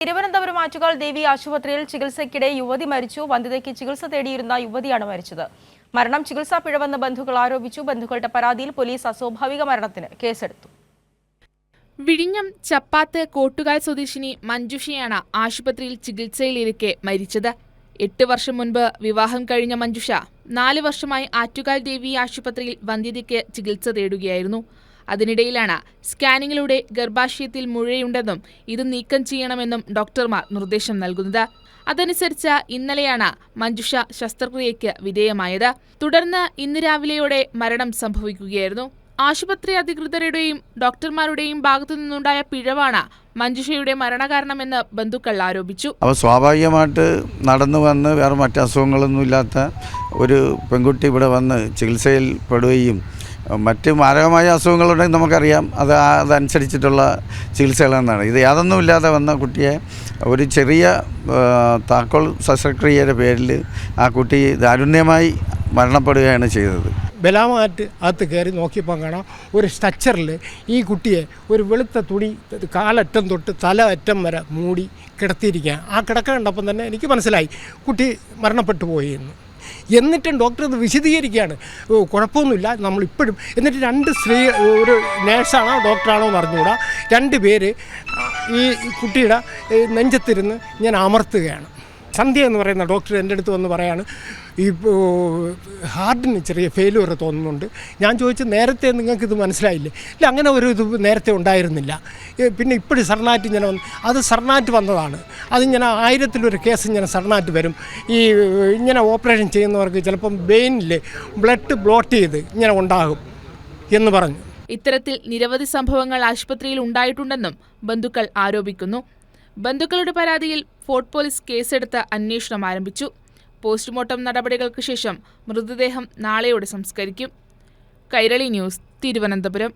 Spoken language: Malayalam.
തിരുവനന്തപുരം ആറ്റുകാൽ ദേവി ആശുപത്രിയിൽ ചികിത്സയ്ക്കിടെ യുവതി മരിച്ചു. വന്ധ്യതയ്ക്ക് ചികിത്സ തേടിയിരുന്ന യുവതിയാണ് മരിച്ചത്. മരണം ചികിത്സാ പിഴവെന്ന് ബന്ധുക്കൾ ആരോപിച്ചു. ബന്ധുക്കളുടെ പരാതിയിൽ പോലീസ് അസ്വാഭാവിക മരണത്തിന് കേസെടുത്തു. വിഴിഞ്ഞം ചപ്പാത്ത് കോട്ടുകാൽ സ്വദേശിനി മഞ്ജുഷയാണ് ആശുപത്രിയിൽ ചികിത്സയിലിരിക്കെ മരിച്ചത്. എട്ട് വർഷം മുൻപ് വിവാഹം കഴിഞ്ഞ മഞ്ജുഷ നാല് വർഷമായി ആറ്റുകാൽ ദേവി ആശുപത്രിയിൽ വന്ധ്യതയ്ക്ക് ചികിത്സ തേടുകയായിരുന്നു. അതിനിടയിലാണ് സ്കാനിങ്ങിലൂടെ ഗർഭാശയത്തിൽ മുഴയുണ്ടെന്നും ഇത് നീക്കം ചെയ്യണമെന്നും ഡോക്ടർമാർ നിർദ്ദേശം നൽകുന്നത്. അതനുസരിച്ച് ഇന്നലെയാണ് മഞ്ജുഷ ശസ്ത്രക്രിയയ്ക്ക് വിധേയമായത്. തുടർന്ന് ഇന്ന് രാവിലെയോടെ മരണം സംഭവിക്കുകയായിരുന്നു. ആശുപത്രി അധികൃതരുടെയും ഡോക്ടർമാരുടെയും ഭാഗത്തു നിന്നുണ്ടായ പിഴവാണ് മഞ്ജുഷയുടെ മരണകാരണമെന്ന് ബന്ധുക്കൾ ആരോപിച്ചു. അവ സ്വാഭാവികമായിട്ട് നടന്നു വന്ന് വേറെ മറ്റ് ഒരു പെൺകുട്ടി ഇവിടെ വന്ന് ചികിത്സയിൽ പെടുകയും മറ്റ് മാരകമായ അസുഖങ്ങളുണ്ടെങ്കിൽ നമുക്കറിയാം. അത് അതനുസരിച്ചിട്ടുള്ള ചികിത്സകളെന്നാണ്. ഇത് യാതൊന്നുമില്ലാതെ വന്ന കുട്ടിയെ ഒരു ചെറിയ താക്കോൾ ശസ്ത്രക്രിയയുടെ പേരിൽ ആ കുട്ടി ദാരുണ്യമായി മരണപ്പെടുകയാണ് ചെയ്തത്. ബലാമാറ്റ് അകത്ത് കയറി നോക്കിയപ്പോൾ കാണാം ഒരു സ്ട്രക്ചറിൽ ഈ കുട്ടിയെ ഒരു വെളുത്ത തുണി കാലറ്റം തൊട്ട് തല അറ്റം വരെ മൂടി കിടത്തിയിരിക്കുക ആ കിടക്ക കണ്ടപ്പം തന്നെ എനിക്ക് മനസ്സിലായി കുട്ടി മരണപ്പെട്ടു പോയി എന്ന്. എന്നിട്ടും ഡോക്ടർ ഇത് വിശദീകരിക്കുകയാണ്. ഓ, കുഴപ്പമൊന്നുമില്ല. നമ്മളിപ്പോഴും എന്നിട്ട് രണ്ട് സ്ത്രീ ഒരു നേഴ്സാണോ ഡോക്ടറാണോ എന്ന് അറിഞ്ഞുകൂടാ. രണ്ട് പേര് ഈ കുട്ടിയുടെ നെഞ്ചത്തിരുന്ന് ഞാൻ അമർത്തുകയാണ്. സന്ധ്യ എന്ന് പറയുന്ന ഡോക്ടർ എന്റെ അടുത്ത് വന്ന് പറയാണ് ഈ ഹാർട്ടിന് ചെറിയ ഫെയിലുവർ തോന്നുന്നുണ്ട്. ഞാൻ ചോദിച്ചു നേരത്തെ നിങ്ങൾക്ക് ഇത് മനസ്സിലായില്ലേ? ഇല്ല അങ്ങനെ ഒരു ഇത് നേരത്തെ ഉണ്ടായിരുന്നില്ല. പിന്നെ ഇപ്പോഴും സർണാറ്റ് ഇങ്ങനെ വന്നു അത് സർണാറ്റ് വന്നതാണ്. അതിങ്ങനെ ആയിരത്തിലൊരു കേസ് ഇങ്ങനെ സർണാറ്റ് വരും. ഈ ഇങ്ങനെ ഓപ്പറേഷൻ ചെയ്യുന്നവർക്ക് ചിലപ്പം വെയിനിൽ ബ്ലഡ് ബ്ലോട്ട് ചെയ്ത് ഇങ്ങനെ ഉണ്ടാകും എന്ന് പറഞ്ഞു. ഇത്തരത്തിൽ നിരവധി സംഭവങ്ങൾ ആശുപത്രിയിൽ ഉണ്ടായിട്ടുണ്ടെന്നും ബന്ധുക്കൾ ആരോപിക്കുന്നു. ബന്ധുക്കളുടെ പരാതിയിൽ ഫോർട്ട് പോലീസ് കേസെടുത്ത് അന്വേഷണം ആരംഭിച്ചു. പോസ്റ്റ്മോർട്ടം നടപടികൾക്ക് ശേഷം മൃതദേഹം നാളെയോടെ സംസ്കരിക്കും. കൈരളി ന്യൂസ് തിരുവനന്തപുരം.